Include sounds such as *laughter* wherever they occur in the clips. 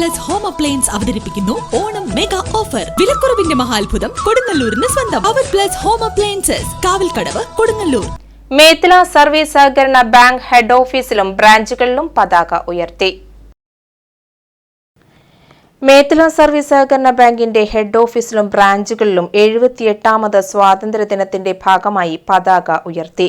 Plus home appliance അവതരിപ്പിക്കുന്നു. Onam mega offer വിലക്കുറവിന്റെ മഹാത്ഭുതം കൊടുങ്ങല്ലൂരിന് സ്വന്തം. അവർ plus home appliances Kavalkadavu Kodungallur. Methala service സഹകരണ ബാങ്ക് ഹെഡ് ഓഫീസിലും ബ്രാഞ്ചുകളിലും പതാക ഉയർത്തി. മേത്തല സർവീസ് സഹകരണ ബാങ്കിന്റെ ഹെഡ് ഓഫീസിലും ബ്രാഞ്ചുകളിലും എഴുപത്തിയെട്ടാമത് സ്വാതന്ത്ര്യ ദിനത്തിന്റെ ഭാഗമായി പതാക ഉയർത്തി.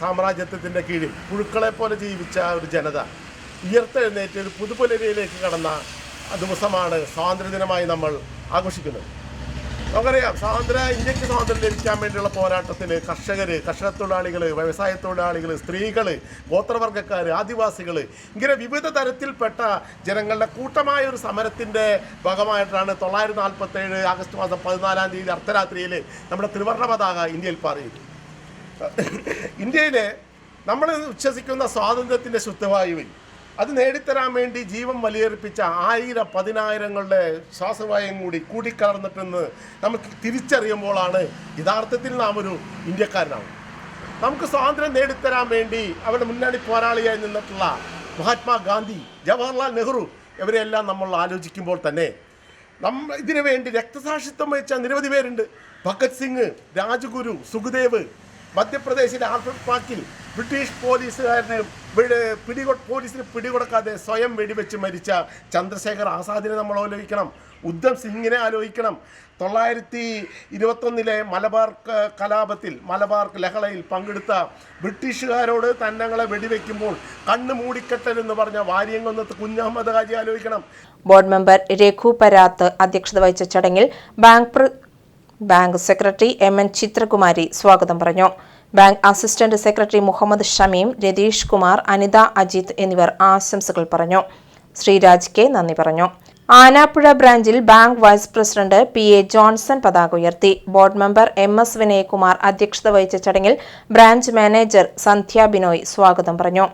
സാമ്രാജ്യത്വത്തിന്റെ കീഴിൽ പുഴുക്കളെ പോലെ ജീവിച്ച ഒരു ജനത ഉയർത്തെഴുന്നേറ്റ് ഒരു പുതുപുലരിയിലേക്ക് കടന്ന ദിവസമാണ് സ്വാതന്ത്ര്യദിനമായി നമ്മൾ ആഘോഷിക്കുന്നത്. നമുക്കറിയാം സ്വാതന്ത്ര്യ ഇന്ത്യയ്ക്ക് സ്വാതന്ത്ര്യം ലഭിക്കാൻ വേണ്ടിയുള്ള പോരാട്ടത്തിൽ കർഷകർ കർഷക തൊഴിലാളികൾ വ്യവസായ തൊഴിലാളികൾ സ്ത്രീകൾ ഗോത്രവർഗക്കാർ ആദിവാസികൾ ഇങ്ങനെ വിവിധ തരത്തിൽപ്പെട്ട ജനങ്ങളുടെ കൂട്ടമായ ഒരു സമരത്തിന്റെ ഭാഗമായിട്ടാണ് തൊള്ളായിരത്തി നാൽപ്പത്തേഴ് ആഗസ്റ്റ് മാസം പതിനാലാം തീയതി അർദ്ധരാത്രിയിൽ നമ്മുടെ ത്രിവർണ പതാക ഇന്ത്യയിൽ പാറിയത്. *coughs* ഇന്ത്യയിലെ നമ്മൾ വിശ്വസിക്കുന്ന സ്വാതന്ത്ര്യത്തിന്റെ ശുദ്ധവായുവിൽ അത് നേടിത്തരാൻ വേണ്ടി ജീവൻ വലിയേർപ്പിച്ച ആയിരം പതിനായിരങ്ങളുടെ ശ്വാസവായം കൂടി കൂടിക്കലർന്നിട്ടെന്ന് നമുക്ക് തിരിച്ചറിയുമ്പോഴാണ് യഥാർത്ഥത്തിൽ നാം ഒരു ഇന്ത്യക്കാരനാവും നമുക്ക് സ്വാതന്ത്ര്യം നേടിത്തരാൻ വേണ്ടി അവരുടെ മുന്നണി പോരാളിയായി നിന്നിട്ടുള്ള മഹാത്മാഗാന്ധി ജവഹർലാൽ നെഹ്റു ഇവരെല്ലാം നമ്മൾ ആലോചിക്കുമ്പോൾ തന്നെ നമ്മ ഇതിനു വേണ്ടി രക്തസാക്ഷിത്വം വഹിച്ച നിരവധി പേരുണ്ട്. ഭഗത് സിംഗ് രാജഗുരു സുഖദേവ് മധ്യപ്രദേശിലെ ആൽഫ്രഡ് പാർക്കിൽ ബ്രിട്ടീഷ് പോലീസുകാരന് പിടി പിടികൊ പോലീസിന് പിടികൊടുക്കാതെ സ്വയം വെടിവെച്ച് മരിച്ച ചന്ദ്രശേഖർ ആസാദിനെ നമ്മൾ ആലോചിക്കണം. ഉദ്ധം സിംഗിനെ ആലോചിക്കണം. തൊള്ളായിരത്തി ഇരുപത്തൊന്നിലെ മലബാർ കലാപത്തിൽ മലബാർ ലഹളയിൽ പങ്കെടുത്ത ബ്രിട്ടീഷുകാരോട് തന്നങ്ങളെ വെടിവെക്കുമ്പോൾ കണ്ണ് മൂടിക്കെട്ടൽ എന്ന് പറഞ്ഞ വാര്യംകുന്നത്ത് കുഞ്ഞഹമ്മദ് ഹാജി ആലോചിക്കണം. ബോർഡ് മെമ്പർ രഘു പരാത്ത് അധ്യക്ഷത വഹിച്ച ചടങ്ങിൽ bank bank secretary M N Chithrakumari സ്വാഗതം പറഞ്ഞു. Bank assistant secretary Muhammad Shameem Ratheesh Kumar Anitha Ajith എന്നിവർ ആശംസകൾ പറഞ്ഞു. ശ്രീരാജ് കെ നന്ദി പറഞ്ഞു. ആനാപ്പുഴ ബ്രാഞ്ചിൽ bank vice president P A Johnson പതാക ഉയർത്തി. Board member M S Vinayakumar അധ്യക്ഷത വഹിച്ച ചടങ്ങിൽ ബ്രാഞ്ച് മാനേജർ സന്ധ്യ ബിനോയ് സ്വാഗതം പറഞ്ഞു.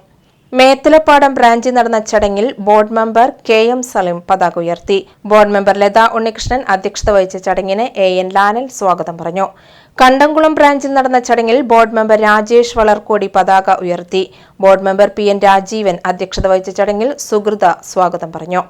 മേത്തലപ്പാടം ബ്രാഞ്ചിൽ നടന്ന ചടങ്ങിൽ board member K M Saleem പതാക ഉയർത്തി. ബോർഡ് മെമ്പർ ലത ഉണ്ണികൃഷ്ണൻ അധ്യക്ഷത വഹിച്ച ചടങ്ങിന് എ എൻ ലാനൽ സ്വാഗതം പറഞ്ഞു. കണ്ടംകുളം ബ്രാഞ്ചിൽ നടന്ന ചടങ്ങിൽ ബോർഡ് മെമ്പർ രാജേഷ് വളർക്കോടി പതാക ഉയർത്തി. Board member P N Rajeevan അധ്യക്ഷത വഹിച്ച ചടങ്ങിൽ സുഹൃത സ്വാഗതം പറഞ്ഞു.